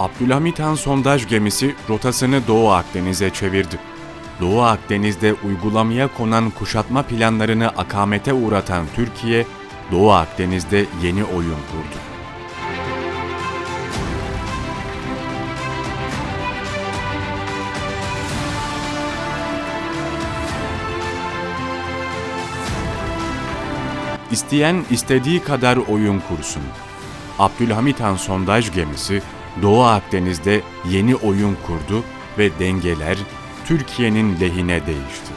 Abdülhamit Han sondaj gemisi rotasını Doğu Akdeniz'e çevirdi. Doğu Akdeniz'de uygulamaya konan kuşatma planlarını akamete uğratan Türkiye, Doğu Akdeniz'de yeni oyun kurdu. İsteyen istediği kadar oyun kursun. Abdülhamit Han sondaj gemisi Doğu Akdeniz'de yeni oyun kurdu ve dengeler Türkiye'nin lehine değişti.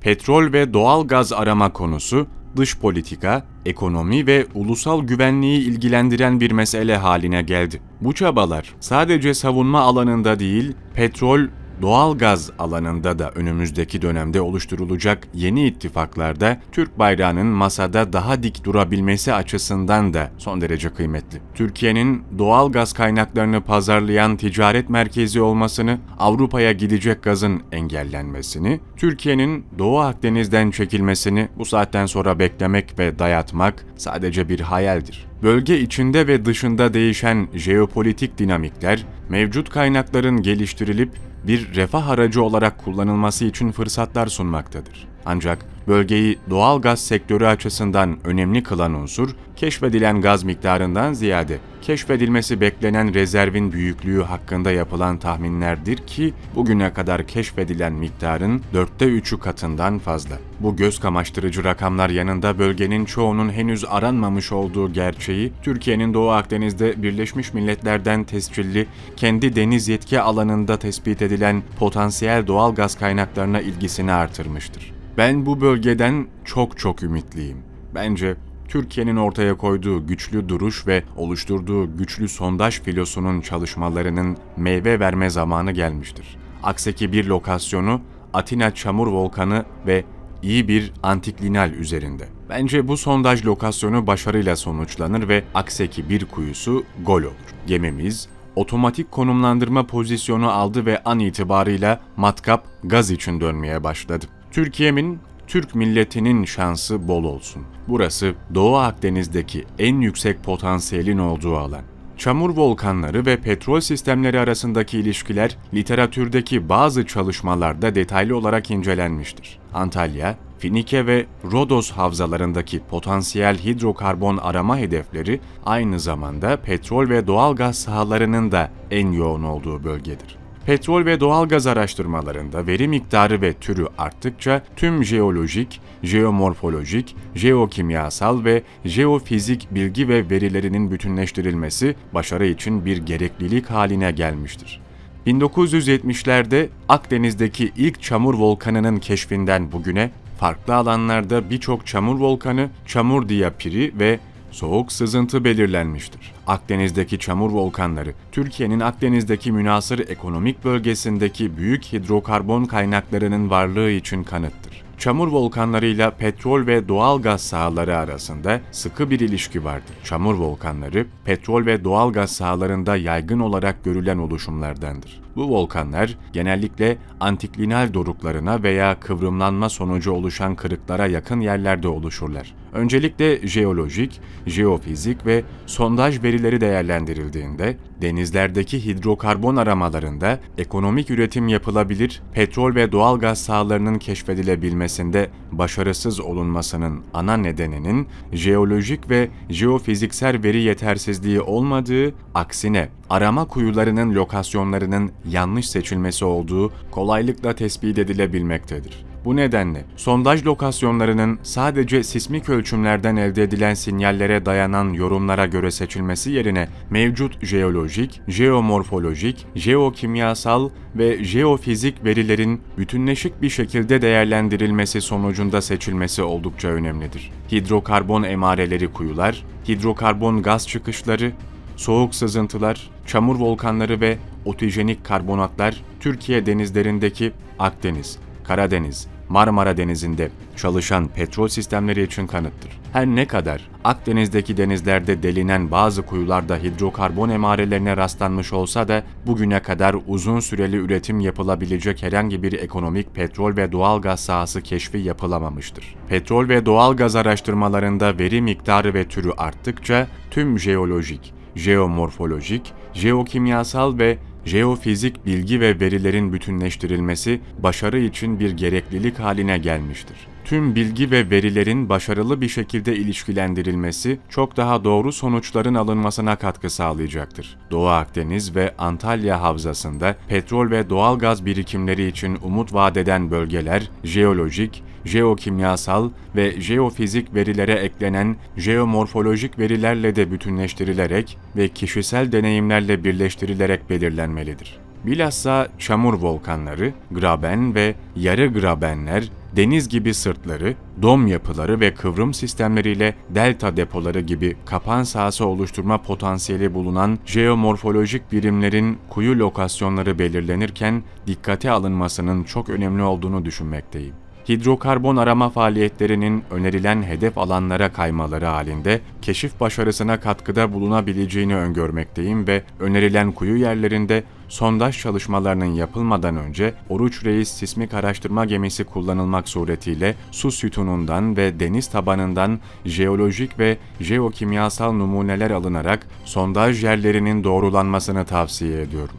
Petrol ve doğal gaz arama konusu dış politika, ekonomi ve ulusal güvenliği ilgilendiren bir mesele haline geldi. Bu çabalar sadece savunma alanında değil, petrol, doğal gaz alanında da önümüzdeki dönemde oluşturulacak yeni ittifaklarda Türk bayrağının masada daha dik durabilmesi açısından da son derece kıymetli. Türkiye'nin doğal gaz kaynaklarını pazarlayan ticaret merkezi olmasını, Avrupa'ya gidecek gazın engellenmesini, Türkiye'nin Doğu Akdeniz'den çekilmesini bu saatten sonra beklemek ve dayatmak sadece bir hayaldir. Bölge içinde ve dışında değişen jeopolitik dinamikler, mevcut kaynakların geliştirilip bir refah aracı olarak kullanılması için fırsatlar sunmaktadır. Ancak bölgeyi doğal gaz sektörü açısından önemli kılan unsur, keşfedilen gaz miktarından ziyade keşfedilmesi beklenen rezervin büyüklüğü hakkında yapılan tahminlerdir ki bugüne kadar keşfedilen miktarın dörtte üçü katından fazla. Bu göz kamaştırıcı rakamlar yanında bölgenin çoğunun henüz aranmamış olduğu gerçeği, Türkiye'nin Doğu Akdeniz'de Birleşmiş Milletler'den tescilli, kendi deniz yetki alanında tespit edilen potansiyel doğal gaz kaynaklarına ilgisini artırmıştır. Ben bu bölgeden çok çok ümitliyim. Bence Türkiye'nin ortaya koyduğu güçlü duruş ve oluşturduğu güçlü sondaj filosunun çalışmalarının meyve verme zamanı gelmiştir. Akseki bir lokasyonu Atina Çamur Volkanı ve iyi bir antiklinal üzerinde. Bence bu sondaj lokasyonu başarıyla sonuçlanır ve Akseki bir kuyusu gol olur. Gemimiz otomatik konumlandırma pozisyonu aldı ve an itibarıyla matkap gaz için dönmeye başladı. Türkiye'min Türk milletinin şansı bol olsun. Burası Doğu Akdeniz'deki en yüksek potansiyelin olduğu alan. Çamur volkanları ve petrol sistemleri arasındaki ilişkiler literatürdeki bazı çalışmalarda detaylı olarak incelenmiştir. Antalya, Finike ve Rodos havzalarındaki potansiyel hidrokarbon arama hedefleri aynı zamanda petrol ve doğal gaz sahalarının da en yoğun olduğu bölgedir. Petrol ve doğal gaz araştırmalarında veri miktarı ve türü arttıkça tüm jeolojik, jeomorfolojik, jeokimyasal ve jeofizik bilgi ve verilerinin bütünleştirilmesi başarı için bir gereklilik haline gelmiştir. 1970'lerde Akdeniz'deki ilk çamur volkanının keşfinden bugüne farklı alanlarda birçok çamur volkanı, çamur diyapiri ve soğuk sızıntı belirlenmiştir. Akdeniz'deki çamur volkanları, Türkiye'nin Akdeniz'deki münasır ekonomik bölgesindeki büyük hidrokarbon kaynaklarının varlığı için kanıttır. Çamur volkanlarıyla petrol ve doğal gaz sahaları arasında sıkı bir ilişki vardır. Çamur volkanları, petrol ve doğal gaz sahalarında yaygın olarak görülen oluşumlardandır. Bu volkanlar genellikle antiklinal doruklarına veya kıvrımlanma sonucu oluşan kırıklara yakın yerlerde oluşurlar. Öncelikle jeolojik, jeofizik ve sondaj verileri değerlendirildiğinde denizlerdeki hidrokarbon aramalarında ekonomik üretim yapılabilir, petrol ve doğal gaz sahalarının keşfedilebilmesinde başarısız olunmasının ana nedeninin jeolojik ve jeofiziksel veri yetersizliği olmadığı, aksine arama kuyularının lokasyonlarının yanlış seçilmesi olduğu kolaylıkla tespit edilebilmektedir. Bu nedenle sondaj lokasyonlarının sadece sismik ölçümlerden elde edilen sinyallere dayanan yorumlara göre seçilmesi yerine mevcut jeolojik, jeomorfolojik, jeokimyasal ve jeofizik verilerin bütünleşik bir şekilde değerlendirilmesi sonucunda seçilmesi oldukça önemlidir. Hidrokarbon emareleri kuyular, hidrokarbon gaz çıkışları, soğuk sızıntılar, çamur volkanları ve otojenik karbonatlar Türkiye denizlerindeki Akdeniz, Karadeniz, Marmara Denizi'nde çalışan petrol sistemleri için kanıttır. Her ne kadar Akdeniz'deki denizlerde delinen bazı kuyularda hidrokarbon emarelerine rastlanmış olsa da bugüne kadar uzun süreli üretim yapılabilecek herhangi bir ekonomik petrol ve doğal gaz sahası keşfi yapılamamıştır. Petrol ve doğal gaz araştırmalarında veri miktarı ve türü arttıkça tüm jeolojik, jeomorfolojik, jeokimyasal ve jeofizik bilgi ve verilerin bütünleştirilmesi başarı için bir gereklilik haline gelmiştir. Tüm bilgi ve verilerin başarılı bir şekilde ilişkilendirilmesi çok daha doğru sonuçların alınmasına katkı sağlayacaktır. Doğu Akdeniz ve Antalya havzasında petrol ve doğal gaz birikimleri için umut vaat eden bölgeler jeolojik, jeokimyasal ve jeofizik verilere eklenen jeomorfolojik verilerle de bütünleştirilerek ve kişisel deneyimlerle birleştirilerek belirlenmelidir. Bilhassa çamur volkanları, graben ve yarı grabenler, deniz gibi sırtları, dom yapıları ve kıvrım sistemleriyle delta depoları gibi kapan sahası oluşturma potansiyeli bulunan jeomorfolojik birimlerin kuyu lokasyonları belirlenirken dikkate alınmasının çok önemli olduğunu düşünmekteyim hidrokarbon arama faaliyetlerinin önerilen hedef alanlara kaymaları halinde keşif başarısına katkıda bulunabileceğini öngörmekteyim ve önerilen kuyu yerlerinde sondaj çalışmalarının yapılmadan önce Oruç Reis sismik araştırma gemisi kullanılmak suretiyle su sütunundan ve deniz tabanından jeolojik ve jeokimyasal numuneler alınarak sondaj yerlerinin doğrulanmasını tavsiye ediyorum.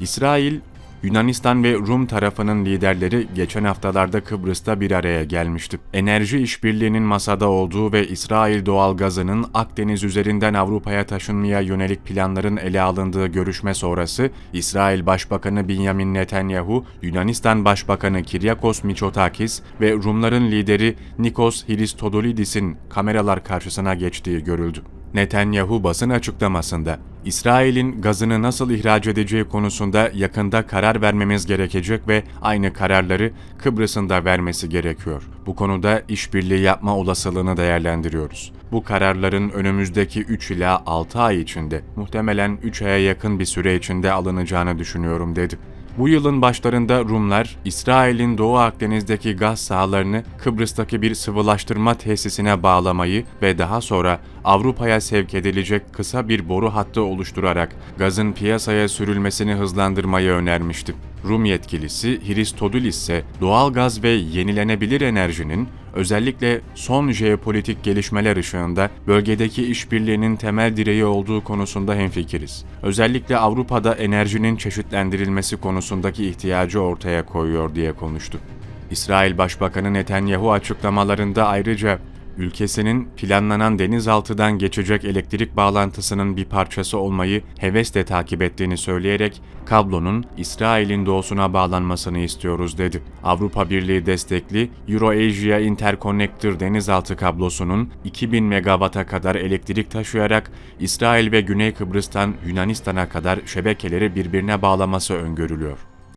İsrail, Yunanistan ve Rum tarafının liderleri geçen haftalarda Kıbrıs'ta bir araya gelmişti. Enerji işbirliğinin masada olduğu ve İsrail doğalgazının Akdeniz üzerinden Avrupa'ya taşınmaya yönelik planların ele alındığı görüşme sonrası İsrail Başbakanı Benjamin Netanyahu, Yunanistan Başbakanı Kiryakos Mitsotakis ve Rumların lideri Nikos Christodoulidis'in kameralar karşısına geçtiği görüldü. Netanyahu basın açıklamasında İsrail'in gazını nasıl ihraç edeceği konusunda yakında karar vermemiz gerekecek ve aynı kararları Kıbrıs'ın da vermesi gerekiyor. Bu konuda işbirliği yapma olasılığını değerlendiriyoruz. Bu kararların önümüzdeki 3 ila 6 ay içinde, muhtemelen 3 aya yakın bir süre içinde alınacağını düşünüyorum dedi. Bu yılın başlarında Rumlar, İsrail'in Doğu Akdeniz'deki gaz sahalarını Kıbrıs'taki bir sıvılaştırma tesisine bağlamayı ve daha sonra Avrupa'ya sevk edilecek kısa bir boru hattı oluşturarak gazın piyasaya sürülmesini hızlandırmayı önermişti. Rum yetkilisi Hristodulis ise doğal gaz ve yenilenebilir enerjinin özellikle son jeopolitik gelişmeler ışığında bölgedeki işbirliğinin temel direği olduğu konusunda hemfikiriz. Özellikle Avrupa'da enerjinin çeşitlendirilmesi konusundaki ihtiyacı ortaya koyuyor diye konuştu. İsrail Başbakanı Netanyahu açıklamalarında ayrıca ülkesinin planlanan denizaltıdan geçecek elektrik bağlantısının bir parçası olmayı hevesle takip ettiğini söyleyerek kablonun İsrail'in doğusuna bağlanmasını istiyoruz dedi. Avrupa Birliği destekli Euro-Asia Interconnector denizaltı kablosunun 2000 megawata kadar elektrik taşıyarak İsrail ve Güney Kıbrıs'tan Yunanistan'a kadar şebekeleri birbirine bağlaması öngörülüyor.